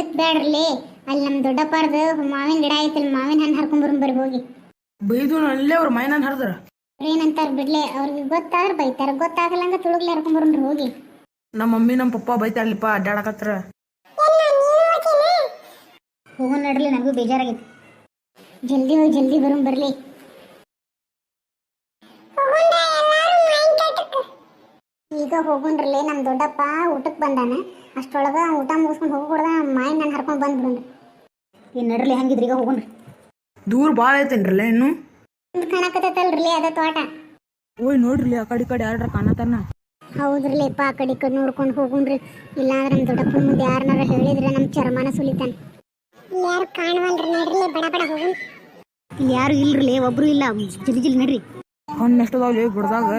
ಹೊಲಕ್ ಬ್ಯಾಡ್ರಲಿ. ಅಲ್ಲಿ ನಮ್ಮ ದೊಡ್ಡಪ್ಪರ್ದು ಮಾವಿನ ಗಿಡ ಐತಿ ಮಾವಿನ ಹಣ್ಣು ಹರ್ಕೊಂಡ್ ಬರಿ ಹೋಗಿ. ಬೈದು ಅಲ್ಲೇ ಅವ್ರ ಮೈನಾನ್ ಹರಿದ್ರ? ಏನಂತಾರ ಬಿಡ್ಲೆ ಅವ್ರಿಗೆ ಗೊತ್ತಾದ್ರ ಬೈತಾರ ಗೊತ್ತಾಗಲ್ಲಂಗ ತುಳುಗ್ಲಿ ಹರ್ಕೊಂಡ್ ಬರ್ರಿ ಹೋಗಿ. ನಮ್ಮ ಮಮ್ಮಿ ನಮ್ಮ ಪಪ್ಪ ಬೈತಾಳ್ಲಿಪ್ಪ ಅಡ್ಡಾಡಕತ್ರ. ಹೋಗೋಣ ನಡ್ರಿ ನನಗೂ ಬೇಜಾರಾಗೈತಿ. ಜಲ್ದಿ ಹೋಗಿ ಜಲ್ದಿ ಬರೋಣ ಬರ್ಲಿ. ಈಗ ಹೋಗೋಣ್ರಲ್ಲೇ ನಮ್ಮ ದೊಡ್ಡಪ್ಪ ಊಟಕ್ಕೆ ಬಂದಾನ. ಅಷ್ಟೊಳಗ ಊಟ ಮುಗಿಸ್ಕೊಂಡು ಹೋಗ್ಬಿಡ್ದ ಮಾಯಿ ನಾನು ಹರ್ಕೊಂಡು ಬಂದ್ಬಿಡೋಣ ಈ ನಡ್ರಲಿ ಹಂಗಿದ್ರಿ ಈಗ ಹೋಗೋಣ ದೂರ ಭಾಳ ಐತೇನ್ರಲ್ಲ ಇನ್ನು? ಕಾಣಕತ್ತಲ್ರಿ ಅದ ತೋಟ. ಓಯ್ ನೋಡ್ರಿ ಆ ಕಡೆ ಈ ಕಡೆ ಯಾರ ಕಾಣತಾನ? ಹೌದ್ರಲಿಪ್ಪ ಆ ಕಡೆ ಈ ಕಡೆ ನೋಡ್ಕೊಂಡು ಹೋಗುಣ್ರಿ ಇಲ್ಲಾಂದ್ರೆ ನಮ್ಮ ದೊಡ್ಡಪ್ಪ ಮುಂದೆ ಯಾರನ್ನಾರ ಹೇಳಿದ್ರೆ ನಮ್ಮ ಚರ್ಮಾನ ಸುಲಿತಾನ. ಯಾರು ಕಾಣವಲ್ರಿ ನಡ್ರಿ ಬಡ ಬಡ ಹೋಗು ಇಲ್ಲಿ ಯಾರು ಇಲ್ರಿ ಒಬ್ರು ಇಲ್ಲ. ಜಲ್ದಿ ಜಲ್ದಿ ನಡ್ರಿ. ಹಣ್ಣು ಎಷ್ಟದಾವ್ಲಿ ಗುಡ್ದಾಗ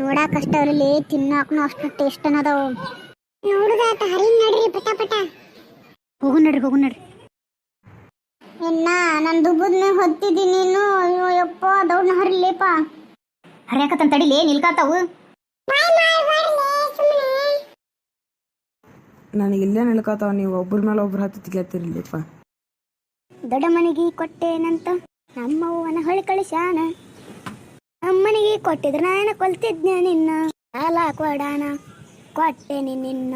ನೋಡಾಕ ಅಷ್ಟ ಅವ್ರಲ್ಲಿ ತಿನ್ನಾಕನು ಅಷ್ಟು ಟೇಸ್ಟ್ ಅನ್ನದಾವು. ನೋಡುದಾತ ಹರಿ ನಡ್ರಿ ಪಟ ಪಟ. ಹೋಗು ನಡ್ರಿ ಹೋಗು ನಡ್ರಿ. ಇನ್ನ ನನ್ ದುಬ್ಬದ ಮೇಲೆ ಹೊತ್ತಿದ್ದೀನಿ ನೀನು. ಅಯ್ಯೋ ಯಪ್ಪ ದೌಡ್ನ ಹರಿಲೇಪ ಹರಿಯಾಕತ್ತನ್ ತಡಿಲೇ ನಿಲ್ಕಾತಾವು. ನನಗೆ ಇಲ್ಲೇ ನಿಲ್ಕತಾವ ನೀವು ಒಬ್ರ ಮೇಲೆ ಒಬ್ರು ಹತ್ತಿ ತೆಗಿಯತ್ತಿರ್ಲಿಪ್ಪ ದೊಡ್ಡ ಮನೆಗೆ ಕೊಟ್ಟೇನಂತ ನಮ್ಮವ್ವನ ಹೊಳಿ ಕಳಿಸ್ಯಾನ. ಅಮ್ಮನಿಗೆ ಕೊಟ್ಟಿದ್ರ ನಾನು ಕೊಲ್ತಿದ್ನ ನಿನ್ನ. ಸಾಲ ಕೊಡಾನ. ಕೊಟ್ಟೇನಿ ನಿನ್ನ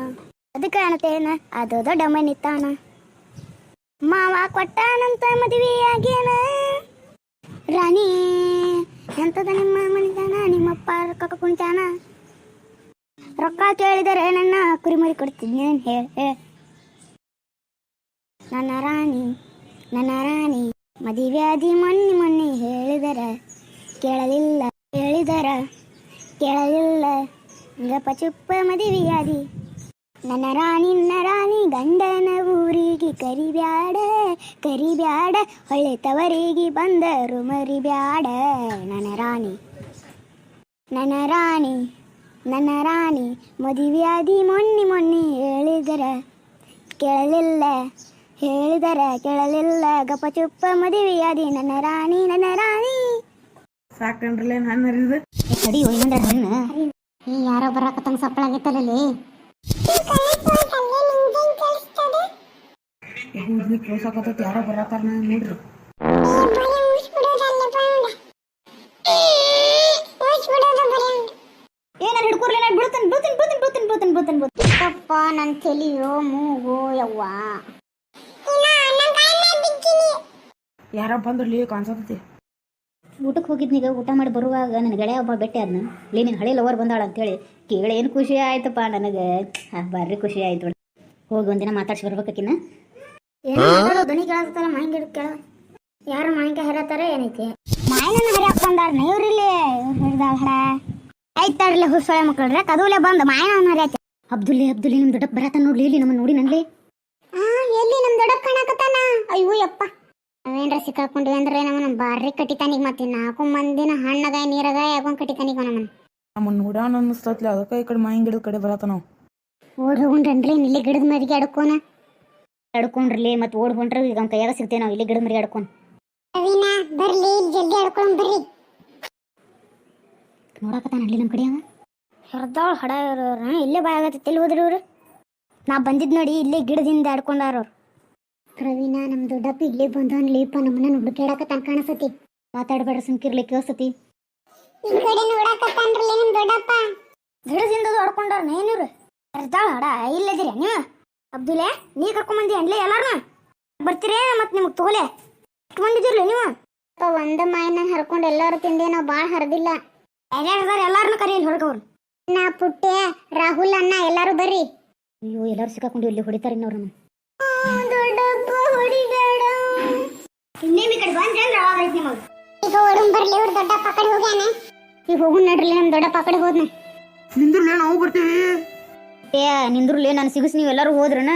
ಅದು ಕಾಣತೇನ ಅದು ದೊಡ್ಡ ಮನಿತಾನ ಮಾವ ಕೊಟ್ಟಾನಂತ ಮದುವೆಯಾಗೇನ ರಾಣಿ, ಎಂತದ ನಿಮ್ಮ ಮನಿತಾನ ನಿಮ್ಮಪ್ಪ ರೊಕ್ಕ ಕುಣಿತಾನ ರೊಕ್ಕ ಕೇಳಿದರೆ ನನ್ನ ಕುರಿಮರಿ ಕೊಡ್ತೀನಿ ಹೇಳ ನನ್ನ ರಾಣಿ ನನ್ನ ರಾಣಿ ಮದುವೆಯಾದಿ ಮೊನ್ನೆ ಮೊನ್ನೆ ಹೇಳಿದರ. ಕೇಳಲಿಲ್ಲ ಹೇಳಿದರ. ಕೇಳಲಿಲ್ಲ. ಗಪ ಚುಪ್ಪ ಮದುವೆಯಾದಿ ನನ್ನ ರಾಣಿ ನನ್ನ ರಾಣಿ ಗಂಡನ ಊರಿಗೆ ಕರಿಬ್ಯಾಡ ಕರಿಬ್ಯಾಡ ಹೊಳ್ಳೆ ತವರಿಗೆ ಬಂದರು ಮರಿಬ್ಯಾಡ ನನ್ನ ರಾಣಿ ನನ್ನ ರಾಣಿ ನನ್ನ ರಾಣಿ ಮದುವೆಯಾದಿ ಮೊನ್ನೆ ಮೊನ್ನೆ ಹೇಳಿದರ ಕೇಳಲಿಲ್ಲ ಹೇಳಿದರ ಕೇಳಲಿಲ್ಲ ಗಪ ಚುಪ್ಪ ಮದುವೆಯಾದಿ ನನ್ನ ರಾಣಿ ನನ್ನ ರಾಣಿ ಸಾಕಂಡ್ರಲ್ಲ ಏನು ಹಣ್ಣು ಹರಿದ ತಡಿ ಒಯ್ಯಂದ ಹಣ್ಣ ಈ ಯಾರೋ ಬರಾಕತ್ತಂಗ ಸಪ್ಪಳಾಗಿತ್ತಲ್ಲೇ ಹೂಡ್ಲಿ ಕೇಳ್ಸಾಕತ್ತೈತಿ ಯಾರೋ ಬರತ್ತಾರ ನೋಡ್ರಿ. ಅಪ್ಪ ನನ್ನ ತಲೆಯೋ ಮೂಗು ಯವ್ವ. ಯಾರೋ ಬಂದ್ರಲ್ಲಿ ಕಾಣಿಸತೈತಿ ಊಟಕ್ಕೆ ಹೋಗಿದ್ನೀಗ ಊಟ ಮಾಡಿ ಬರುವಾಗ ನನ್ನ ಗೆಳೆಯ ಒಬ್ಬ ಬೆಟ್ಟೆ ಅದನ್ನ ಲೇ ನಿನ್ನ ಹಳೆ ಲವರ್ ಬಂದಾಳ ಅಂತೇಳಿ ಕೇಳಿ ಏನು ಖುಷಿ ಆಯ್ತಪ್ಪ ನನಗೆ? ಬರ್ರಿ ಖುಷಿ ಆಯ್ತು. ಹೋಗಿ ಒಂದಿನ ಮಾತಾಡ್ಸಿ ಬರ್ಬೇಕಿನ್ನ ಧ್ವನಿ ಕೇಳತ್ತಲ್ಲ ಮಾಹಿಂಗ್ ಕೇಳ. ಯಾರು ಮಾಹಿಂಗ ಹರತಾರ ಏನೈತಿ? ಮಾಯಿನ ಹರಿಯಾಕ ಬಂದಾರ ನೀವ್ರಿಲ್ಲಿ. ಹಿಡ್ದಾಳ ಹರ. ಐತಾರಲ್ಲ ಹುಸಳೆ ಮಕ್ಕಳ್ರೆ ಕದೂಲೆ ಬಂದು ಮಾಯನ ಹರಿಯಾತಿ ಅಬ್ದುಲ್ಲಿ ಅಬ್ದುಲ್ಲಿ ನಿಮ್ಮ ದೊಡ್ಡಪ್ಪ ಬರತ್ತ ನೋಡ್ಲಿ ಇಲ್ಲಿ ನಮ್ಮ ನೋಡಿ ನನ್ಲಿ. ಆ ಎಲ್ಲಿ ನಮ್ಮ ದೊಡ್ಡಪ್ಪ ಕಾಣಕತ್ತಾನ? ಅಯ್ಯೋ ಯಪ್ಪ. ನಾವೇನ್ರ ಸಿಕ್ಕಾಕೊಂಡ್ವಿ ಅಂದ್ರೆ ನಮ್ಮನ್ನ ಬಾರಿ ಕಟ್ಟಿತಾನಿಗ್ ಮತ್ತೆ ನಾಲ್ಕು ಮಂದಿನ ಹಣ್ಣಗಾಯ ನೀರಗಾಯ ಆಗೊಂಡ್ ಕಟ್ಟಿತಾನಿಗ ನಮ್ಮನ್ನ. ನಮ್ಮನ್ನ ನೋಡೋಣ ಅನ್ನಿಸ್ತತ್ಲೆ ಅದಕ್ಕೆ ಈ ಕಡೆ ಮಾಯಿನ ಗಿಡದ ಕಡೆ ಬರತ್ತ ನಾವು ಓಡ್ ಹೋಗ್ರಿ ಇಲ್ಲಿ ಗಿಡದ ಮರಿಗೆ ಅಡ್ಕೋನ ಅಡ್ಕೊಂಡ್ರಿ ಮತ್ತೆ ಓಡ್ ಹೊಂಟ್ರಿ ಈಗ ಅವ್ನ ಕೈಯಾಗ ಸಿಗ್ತೇವೆ ನಾವು ಇಲ್ಲಿ ಗಿಡದ ಮರಿ ಅಡ್ಕೊಂಡು ರವೀನಾ ಬರ್ಲಿ ಜಲ್ದಿ ಅಡ್ಕೊಂಡ್ ಬರ್ರಿ. ನೋಡಕತ್ತಾನ ಅಲ್ಲಿ ನಮ್ಮ ಕಡೆಯಾಗ? ಹರ್ದಾಳ್ ಹಡ ಇರೋರ ಇಲ್ಲೇ ಬಾಯಾಗತ್ತೆ ಎಲ್ಲಿ ಹೋದ್ರಿ ಇವ್ರು. ನಾ ಬಂದಿದ್ ನೋಡಿ ಇಲ್ಲೇ ಗಿಡದಿಂದ ಆಡ್ಕೊಂಡಾರ ಅವ್ರು ಪ್ರವೀಣ ನಮ್ ದೊಡ್ಡಪ್ಪ ಇಲ್ಲಿ ಬಂದವನ್ ಲೀಪ ನಮ್ಮನ್ನ ಹುಡುಕಾಡಕತ್ತಾನ ಕಾಣಿಸತಿ. ಮಾತಾಡಬೇಡ್ರಿ ಸುಮ್ಕಿರ್ಲಿ ಕೇಳಿಸ್ತತಿ ಈ ಕಡೆ ನೋಡಕತ್ತಾನ್ರಲ್ಲ ನಮ್ ದೊಡ್ಡಪ್ಪ. ಗಿಡದಿಂದ ಹೊಡ್ಕೊಂಡಾರ ಏನಿವ್ರು ಹರ್ದಾಳ್ ಹಡ ಇಲ್ಲದಿರಿ ನೀವು. ಅಬ್ದುಲೆ ನೀ ಕರ್ಕೊಂಬಂದಿ ಅನ್ಲೇ ಎಲ್ಲಾರ್ನ? ಬರ್ತೀರೇ ಮತ್ ನಿಮಗ್ ತೋಲೆ? ಎಷ್ಟು ಬಂದಿದಿರ್ಲಿ ನೀವು ಒಂದ ಮಾಯನ್ನ ಹರ್ಕೊಂಡು ಎಲ್ಲಾರು ತಿಂದೆ ನಾವು ಭಾಳ ಹರಿದಿಲ್ಲ. ಯಾರ್ಯಾರ್ದಾರ ಎಲ್ಲಾರನ್ನ ಕರೀಲಿ ಹೊಡ್ಕವ್ರು ನಾ ಪುಟ್ಟೆ ರಾಹುಲ್ ಅಣ್ಣ ಎಲ್ಲಾರು ಬರ್ರಿ. ಅಯ್ಯೋ ಎಲ್ಲಾರು ಸಿಕ್ಕಾಕೊಂಡು ಇಲ್ಲಿ ಹೊಡಿತಾರೆ ನೋಡ್ರಿ ನಮ್ಮ ಹೊಡಿಬೇಡ ಇನ್ನೇಮ್ ಈ ಕಡೆ ಬಂದ್ರೆ ಅಂದ್ರೆ ಅವಾಗ ಐತಿ ನಿಮಗ್. ಈಗ ಓಡನ್ ಬರ್ಲಿ ಇವ್ರ ದೊಡ್ಡಪ್ಪ ಕಡೆ ಹೋಗ್ಯಾನ. ಈಗ ಹೋಗುನ್ ನಡ್ರಿ ನಮ್ ದೊಡ್ಡಪ್ಪ ಕಡೆ ಹೋದ್ನ. ನಿಂದ್ರಲ್ಲ ನಾವು ಬರ್ತೀವಿ? ಏ ನಿಂದ್ರಲೇ ನಾನು ಸಿಗಿಸ್ ನೀವು ಎಲ್ಲರೂ ಹೋದ್ರನ?